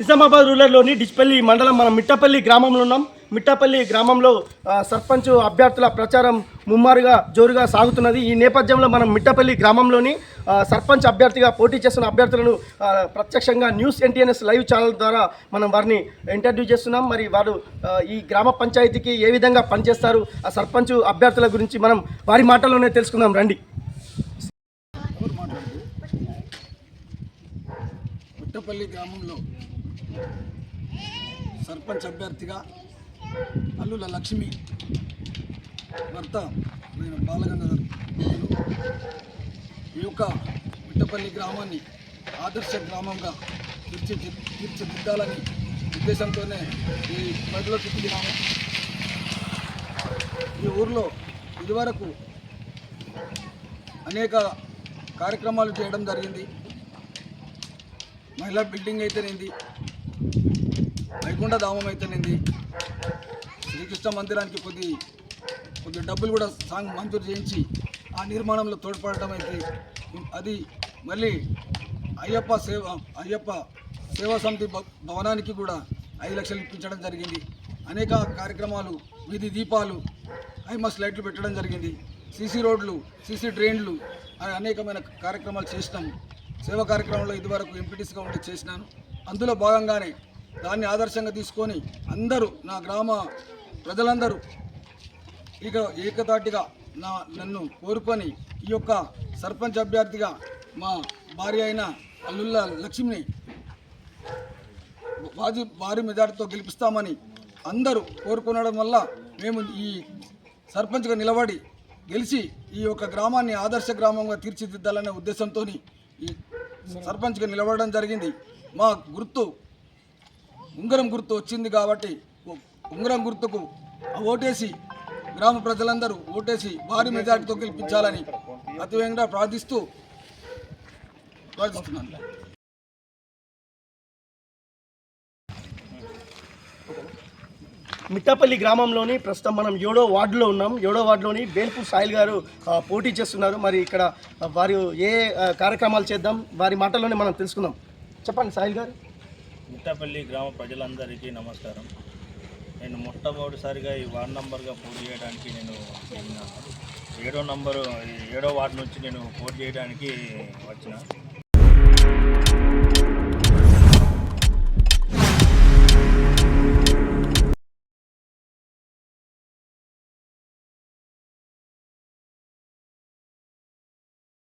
నిజామాబాద్ రూరల్లోని డిచ్పల్లి మండలం మనం మిట్టపల్లి గ్రామంలో ఉన్నాం. మిట్టపల్లి గ్రామంలో సర్పంచ్ అభ్యర్థుల ప్రచారం ముమ్మారుగా జోరుగా సాగుతున్నది. ఈ నేపథ్యంలో మనం మిట్టపల్లి గ్రామంలోని సర్పంచ్ అభ్యర్థిగా పోటీ చేస్తున్న అభ్యర్థులను ప్రత్యక్షంగా న్యూస్ ఎన్టీఎన్ఎస్ లైవ్ ఛానల్ ద్వారా మనం వారిని ఇంటర్వ్యూ చేస్తున్నాం. మరి వారు ఈ గ్రామ పంచాయతీకి ఏ విధంగా పనిచేస్తారు? ఆ సర్పంచ్ అభ్యర్థుల గురించి మనం వారి మాటల్లోనే తెలుసుకుందాం. రండి. మిట్టపల్లి గ్రామంలో సర్పంచ్ అభ్యర్థిగా అల్లుల లక్ష్మి భర్త నేను బాలగంగాధర్ ఈ యొక్క మిట్టపల్లి గ్రామాన్ని ఆదర్శ గ్రామంగా తీర్చి తీర్చిదిద్దాలని ఉద్దేశంతోనే ఈ ప్రజలకు దిగినాము ఈ ఊర్లో ఇదివరకు అనేక కార్యక్రమాలు చేయడం జరిగింది. మహిళా బిల్డింగ్ అయితేనేంది? వైకుంఠ ధామం అయితేనేంది? శ్రీకృష్ణ మందిరానికి కొద్ది కొద్ది డబ్బులు కూడా సాంగ్ మంజూరు చేయించి ఆ నిర్మాణంలో తోడ్పడటం అయితే అది మళ్ళీ అయ్యప్ప సేవ అయ్యప్ప సేవా సమితి భవనానికి కూడా ఐదు లక్షలు ఇప్పించడం జరిగింది. అనేక కార్యక్రమాలు వీధి దీపాలు ఐమస్ లైట్లు పెట్టడం జరిగింది. సీసీ రోడ్లు సీసీ డ్రైన్లు అనేకమైన కార్యక్రమాలు చేసినాము సేవా కార్యక్రమంలో ఇదివరకు ఎంపీటీసీగా ఉండి చేసినాను. అందులో భాగంగానే దాన్ని ఆదర్శంగా తీసుకొని అందరూ నా గ్రామ ప్రజలందరూ ఇక ఏకతాటిగా నా నన్ను కోరుకొని ఈ యొక్క సర్పంచ్ అభ్యర్థిగా మా భార్య అయిన అల్లుల్లా లక్ష్మిని వాజు భారీ మెజార్టీతో గెలిపిస్తామని అందరూ కోరుకునడం వల్ల మేము ఈ సర్పంచ్గా నిలబడి గెలిచి ఈ యొక్క గ్రామాన్ని ఆదర్శ గ్రామంగా తీర్చిదిద్దాలనే ఉద్దేశంతో ఈ సర్పంచ్గా నిలబడడం జరిగింది. మా గుర్తు ఉంగరం గుర్తు వచ్చింది కాబట్టి ఉంగరం గుర్తుకు ఓటేసి గ్రామ ప్రజలందరూ ఓటేసి భారీ మెజార్టీతో గెలిపించాలని అతివేగంగా ప్రార్థిస్తూ ప్రార్థిస్తున్నాను. మిట్టపల్లి గ్రామంలోని ప్రస్తుతం మనం ఏడో వార్డులో ఉన్నాం. ఏడో వార్డులోని బేల్పూర్ సాయిల్ గారు పోటీ చేస్తున్నారు. మరి ఇక్కడ వారు ఏ కార్యక్రమాలు చేద్దాం వారి మాటల్లోనే మనం తెలుసుకుందాం. చెప్పండి సాయిల్ గారు. మిట్టపల్లి గ్రామ ప్రజలందరికీ నమస్కారం. నేను మొట్టమొదటిసారిగా ఈ వార్డ్ నంబర్గా పోటీ చేయడానికి నేను ఏడో నంబరు ఈ ఏడో వార్డు నుంచి నేను పోటీ చేయడానికి వచ్చిన.